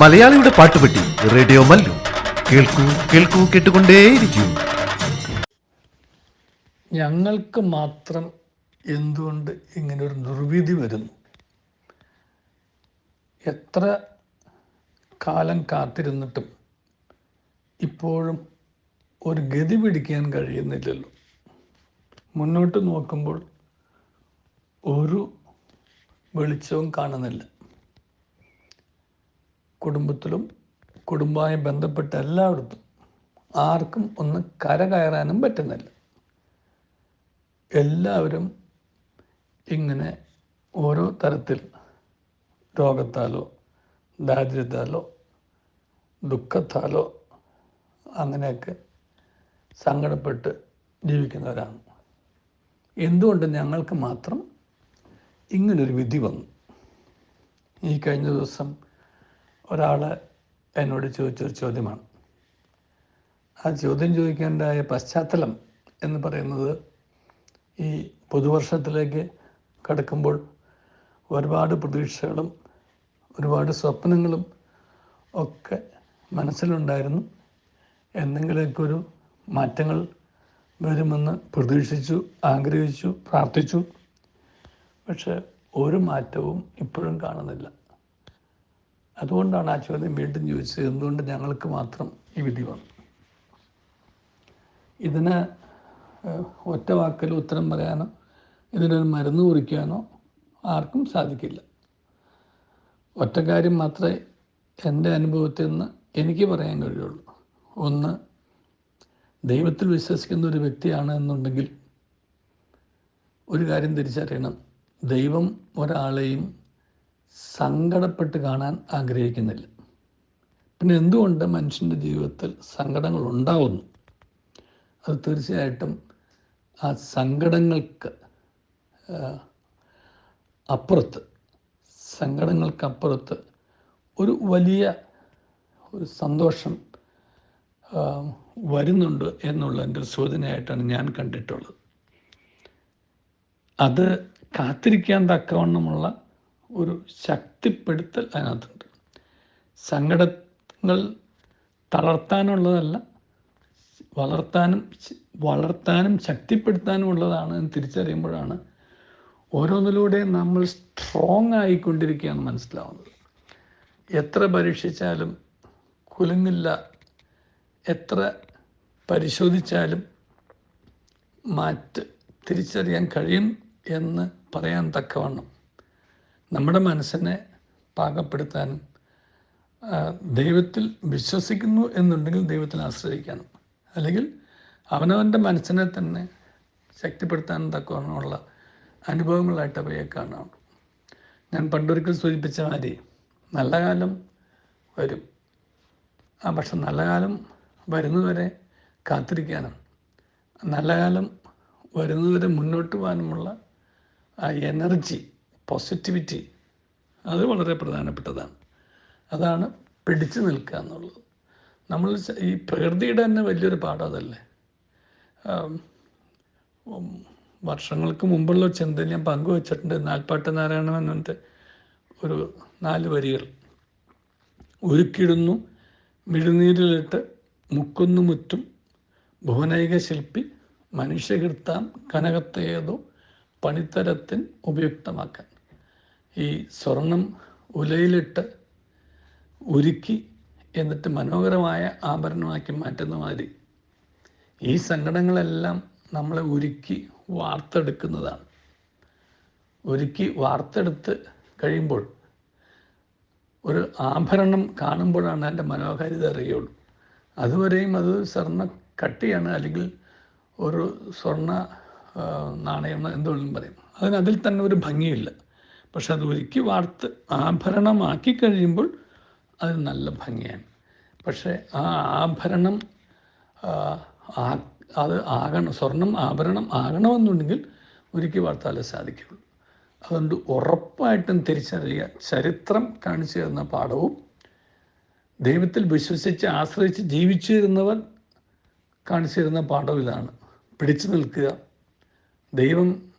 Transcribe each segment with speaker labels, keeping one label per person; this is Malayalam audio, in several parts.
Speaker 1: മലയാളിയുടെ പാട്ടുപെട്ടി റേഡിയോ മല്ലു. കേൾക്കൂ കേൾക്കൂ കേട്ടുകൊണ്ടേയിരിക്കൂ.
Speaker 2: ഞങ്ങൾക്ക് മാത്രം എന്തുകൊണ്ട് ഇങ്ങനെ ഒരു നിർവീതി വരുന്നു? എത്ര കാലം കാത്തിരുന്നിട്ടും ഇപ്പോഴും ഒരു ഗതി പിടിക്കാൻ കഴിയുന്നില്ലല്ലോ. മുന്നോട്ട് നോക്കുമ്പോൾ ഒരു വെളിച്ചവും കാണുന്നില്ല. കുടുംബത്തിലും കുടുംബമായി ബന്ധപ്പെട്ട എല്ലായിടത്തും ആർക്കും ഒന്ന് കര കയറാനും പറ്റുന്നില്ല. എല്ലാവരും ഇങ്ങനെ ഓരോ തരത്തിൽ രോഗത്താലോ ദാരിദ്ര്യത്താലോ ദുഃഖത്താലോ അങ്ങനെയൊക്കെ സങ്കടപ്പെട്ട് ജീവിക്കുന്നവരാണ്. എന്തുകൊണ്ട് ഞങ്ങൾക്ക് മാത്രം ഇങ്ങനൊരു വിധി വന്നു? ഈ കഴിഞ്ഞ ദിവസം ഒരാൾ എന്നോട് ചോദിച്ചൊരു ചോദ്യമാണ്. ആ ചോദ്യം ചോദിക്കേണ്ടതായ പശ്ചാത്തലം എന്ന് പറയുന്നത് ഈ പുതുവർഷത്തിലേക്ക് കടക്കുമ്പോൾ ഒരുപാട് പ്രതീക്ഷകളും ഒരുപാട് സ്വപ്നങ്ങളും ഒക്കെ മനസ്സിലുണ്ടായിരുന്നു. എന്തെങ്കിലുമൊക്കെ ഒരു മാറ്റങ്ങൾ വരുമെന്ന് പ്രതീക്ഷിച്ചു ആഗ്രഹിച്ചു പ്രാർത്ഥിച്ചു. പക്ഷെ ഒരു മാറ്റവും ഇപ്പോഴും കാണുന്നില്ല. അതുകൊണ്ടാണ് ആ ചോദ്യം വീണ്ടും ചോദിച്ചത്. എന്തുകൊണ്ട് ഞങ്ങൾക്ക് മാത്രം ഈ വിധി വന്നു? ഇതിന് ഒറ്റ വാക്കിൽ ഉത്തരം പറയാനോ ഇതിനൊരു മരുന്ന് കുറിക്കാനോ ആർക്കും സാധിക്കില്ല. ഒറ്റ കാര്യം മാത്രമേ എന്റെ അനുഭവത്തിൽ നിന്ന് എനിക്ക് പറയാൻ കഴിയുള്ളൂ. ഒന്ന് ദൈവത്തിൽ വിശ്വസിക്കുന്ന ഒരു വ്യക്തിയാണ് എന്നുണ്ടെങ്കിൽ ഒരു കാര്യം തിരിച്ചറിയണം. ദൈവം ഒരാളെയും സങ്കടപ്പെട്ട് കാണാൻ ആഗ്രഹിക്കുന്നില്ല. പിന്നെ എന്തുകൊണ്ട് മനുഷ്യന്റെ ജീവിതത്തിൽ സങ്കടങ്ങൾ ഉണ്ടാവുന്നു? അത് തീർച്ചയായിട്ടും ആ സങ്കടങ്ങൾക്ക് അപ്പുറത്ത് സങ്കടങ്ങൾക്കപ്പുറത്ത് ഒരു വലിയ ഒരു സന്തോഷം വരുന്നുണ്ട് എന്നുള്ള എന്റെ ഒരു സൂചനയായിട്ടാണ് ഞാൻ കണ്ടിട്ടുള്ളത്. അത് കാത്തിരിക്കാൻ തക്കവണ്ണമുള്ള ഒരു ശക്തിപ്പെടുത്തൽ അതിനകത്തുണ്ട്. സങ്കടങ്ങൾ തളർത്താനുള്ളതല്ല വളർത്താനും വളർത്താനും ശക്തിപ്പെടുത്താനും ഉള്ളതാണ് എന്ന് തിരിച്ചറിയുമ്പോഴാണ് ഓരോന്നിലൂടെ നമ്മൾ സ്ട്രോങ് ആയിക്കൊണ്ടിരിക്കുകയാണ് മനസ്സിലാവുന്നത്. എത്ര പരീക്ഷിച്ചാലും കുലുങ്ങില്ല എത്ര പരിശോധിച്ചാലും മാറ്റ് തിരിച്ചറിയാൻ കഴിയും എന്ന് പറയാൻ തക്കവണ്ണം. നമ്മുടെ മനസ്സിനെ പാകപ്പെടുത്താനും ദൈവത്തിൽ വിശ്വസിക്കുന്നു എന്നുണ്ടെങ്കിൽ ദൈവത്തിൽ ആശ്രയിക്കാനും അല്ലെങ്കിൽ അവനവന്റെ മനസ്സിനെ തന്നെ ശക്തിപ്പെടുത്താനും തക്കവണ്ണമുള്ള അനുഭവങ്ങളായിട്ട് അവയെ കാണാം. ഞാൻ പണ്ടൊരിക്കൽ സൂചിപ്പിച്ച മാതിരി നല്ല കാലം വരും. ആ പക്ഷെ നല്ല കാലം വരുന്നതുവരെ കാത്തിരിക്കാനും നല്ല കാലം വരുന്നതുവരെ മുന്നോട്ട് പോകാനുമുള്ള ആ എനർജി പോസിറ്റിവിറ്റി. അത് വളരെ പ്രധാനപ്പെട്ടതാണ്. അതാണ് പിടിച്ചു നിൽക്കുക എന്നുള്ളത്. നമ്മൾ ഈ പ്രകൃതിയുടെ തന്നെ വലിയൊരു പാഠം അതല്ലേ? വർഷങ്ങൾക്ക് മുമ്പുള്ള ചിന്ത ഞാൻ പങ്കുവച്ചിട്ടുണ്ട്. നാൽപ്പാട്ട് നാരായണമെന്നുണ്ട് ഒരു നാല് വരികൾ. ഒരുക്കിടുന്നു മിഴുനീരിലിട്ട് മുക്കുന്നു മുറ്റും ഭുവനൈക ശില്പി മനുഷ്യകൃത്താം കനകത്തേതോ പണിത്തരത്തിന് ഉപയുക്തമാക്കാൻ. ഈ സ്വർണം ഉലയിലിട്ട് ഉരുക്കി എന്നിട്ട് മനോഹരമായ ആഭരണമാക്കി മാറ്റുന്ന മാതിരി ഈ സങ്കടങ്ങളെല്ലാം നമ്മളെ ഉരുക്കി വാർത്തെടുക്കുന്നതാണ്. ഒരുക്കി വാർത്തെടുത്ത് കഴിയുമ്പോൾ ഒരു ആഭരണം കാണുമ്പോഴാണ് അതിന്റെ മനോഹാരിത അറിയുള്ളൂ. അതുവരെയും അത് സ്വർണ കട്ടിയാണ് അല്ലെങ്കിൽ ഒരു സ്വർണ നാണയം എന്തുകൊണ്ടും പറയും. അതിന് അതിൽ തന്നെ ഒരു ഭംഗിയില്ല. പക്ഷെ അത് ഒരുക്കി വാർത്ത് ആഭരണമാക്കി കഴിയുമ്പോൾ അത് നല്ല ഭംഗിയാണ്. പക്ഷേ ആ ആഭരണം അത് ആകണം സ്വർണം ആഭരണം ആകണമെന്നുണ്ടെങ്കിൽ ഒരുക്കി വാർത്താലേ സാധിക്കുള്ളൂ അതുകൊണ്ട് ഉറപ്പായിട്ടും തിരിച്ചറിയുക. ചരിത്രം കാണിച്ചു തരുന്ന പാഠവും ദൈവത്തിൽ വിശ്വസിച്ച് ആശ്രയിച്ച് ജീവിച്ചിരുന്നവർ കാണിച്ചു തരുന്ന പാഠം ഇതാണ്. പിടിച്ചു നിൽക്കുക. ദൈവം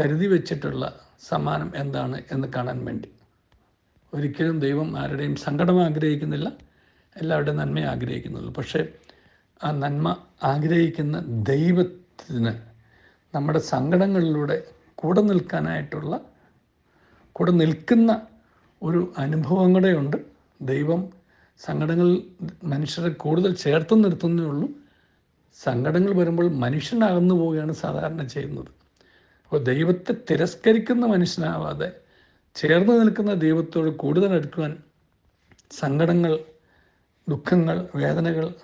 Speaker 2: കരുതി വച്ചിട്ടുള്ള സമ്മാനം എന്താണ് എന്ന് കാണാൻ വേണ്ടി. ഒരിക്കലും ദൈവം ആരുടെയും സങ്കടം ആഗ്രഹിക്കുന്നില്ല എല്ലാവരുടെയും നന്മ ആഗ്രഹിക്കുന്നുള്ളൂ. പക്ഷേ ആ നന്മ ആഗ്രഹിക്കുന്ന ദൈവത്തിന് നമ്മുടെ സങ്കടങ്ങളിലൂടെ കൂടെ നിൽക്കാനായിട്ടുള്ള കൂടെ നിൽക്കുന്ന ഒരു അനുഭവം കൂടെ ഉണ്ട്. ദൈവം സങ്കടങ്ങൾ മനുഷ്യരെ കൂടുതൽ ചേർത്ത് നിർത്തുന്നേ ഉള്ളൂ. സങ്കടങ്ങൾ വരുമ്പോൾ മനുഷ്യനകന്നു പോവുകയാണ് സാധാരണ ചെയ്യുന്നത്. അപ്പോൾ ദൈവത്തെ തിരസ്കരിക്കുന്ന മനുഷ്യനാവാതെ ചേർന്ന് നിൽക്കുന്ന ദൈവത്തോട് കൂടുതൽ അടുക്കുവാൻ സങ്കടങ്ങൾ ദുഃഖങ്ങൾ വേദനകൾ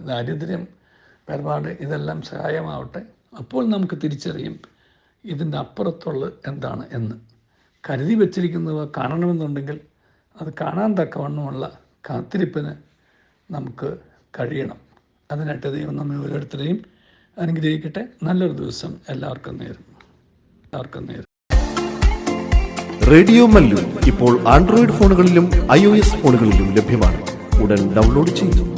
Speaker 2: ദാരിദ്ര്യം വേർപാട് ഇതെല്ലാം സഹായമാവട്ടെ. അപ്പോൾ നമുക്ക് തിരിച്ചറിയും ഇതിന്റെ അപ്പുറത്തുള്ളത് എന്താണ് എന്ന്. കരുതി വച്ചിരിക്കുന്നവ കാണണമെന്നുണ്ടെങ്കിൽ അത് കാണാൻ തക്കവണ്ണമുള്ള കാത്തിരിപ്പിന് നമുക്ക് കഴിയണം. അതിനായിട്ട് ദൈവം നമ്മെ ഓരോരുത്തരെയും അനുഗ്രഹിക്കട്ടെ. നല്ലൊരു ദിവസം എല്ലാവർക്കും നേരും
Speaker 1: റേഡിയോ മല്ലു ഇപ്പോൾ ആൻഡ്രോയിഡ് ഫോണുകളിലും ഐ ഫോണുകളിലും ലഭ്യമാണ്. ഉടൻ ഡൗൺലോഡ് ചെയ്യൂ.